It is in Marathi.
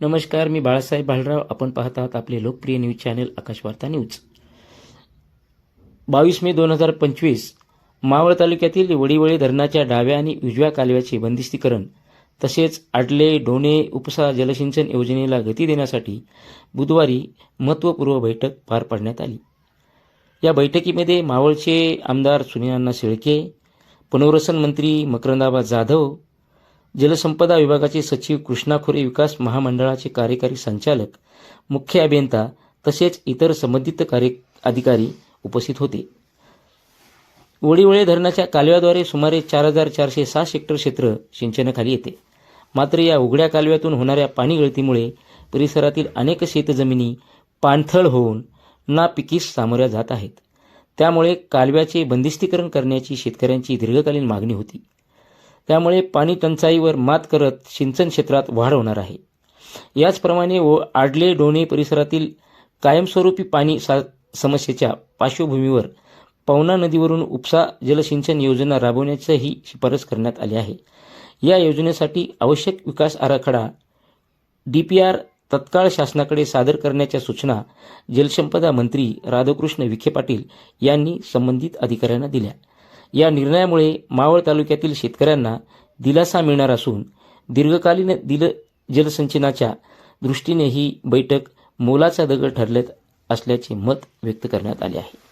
नमस्कार मी बाळासाहेब भालराव. आपण पाहत आहात आपले लोकप्रिय न्यूज चॅनल आकाशवार्ता न्यूज. बावीस मे दोन हजार पंचवीस मावळ तालुक्यातील वडीवळी धरणाच्या डाव्या आणि उजव्या कालव्याचे बंदिस्तीकरण तसेच आडले डोणे उपसा जलसिंचन योजनेला गती देण्यासाठी बुधवारी महत्त्वपूर्व बैठक पार पाडण्यात आली. या बैठकीमध्ये मावळचे आमदार सुनीलांना शेळके पुनर्वसन मंत्री मकरंदाबा जाधव जलसंपदा विभागाचे सचिव कृष्णा खोरे विकास महामंडळाचे कार्यकारी संचालक मुख्य अभियंता तसेच इतर संबंधित कार्य अधिकारी उपस्थित होते. ओळीवळे धरणाच्या कालव्याद्वारे सुमारे चार हजार चारशे सहा हेक्टर क्षेत्र सिंचनाखाली येते. मात्र या उघड्या कालव्यातून होणाऱ्या पाणी गळतीमुळे परिसरातील अनेक शेतजमिनी पाणथळ होऊन नापिकीस सामोऱ्या जात आहेत. त्यामुळे कालव्याचे बंदिस्तीकरण करण्याची शेतकऱ्यांची दीर्घकालीन मागणी होती. त्यामुळे पाणी टंचाईवर मात करत सिंचन क्षेत्रात वाढ होणार आहे. याचप्रमाणे व आडले डोणे परिसरातील कायमस्वरूपी पाणी सा समस्येच्या पार्श्वभूमीवर पवना नदीवरून उपसा जलसिंचन योजना राबवण्याचीही शिफारस करण्यात आली आहे. या योजनेसाठी आवश्यक विकास आराखडा डी पी आर तत्काळ शासनाकडे सादर करण्याच्या सूचना जलसंपदा मंत्री राधाकृष्ण विखे पाटील यांनी संबंधित अधिकाऱ्यांना दिल्या. या निर्णयामुळे मावळ तालुक्यातील शेतकऱ्यांना दिलासा मिळणार असून दीर्घकालीन दिल जलसिंचनाच्या दृष्टीने ही बैठक मोलाचा दगड ठरलेत असल्याचे मत व्यक्त करण्यात आले आहे.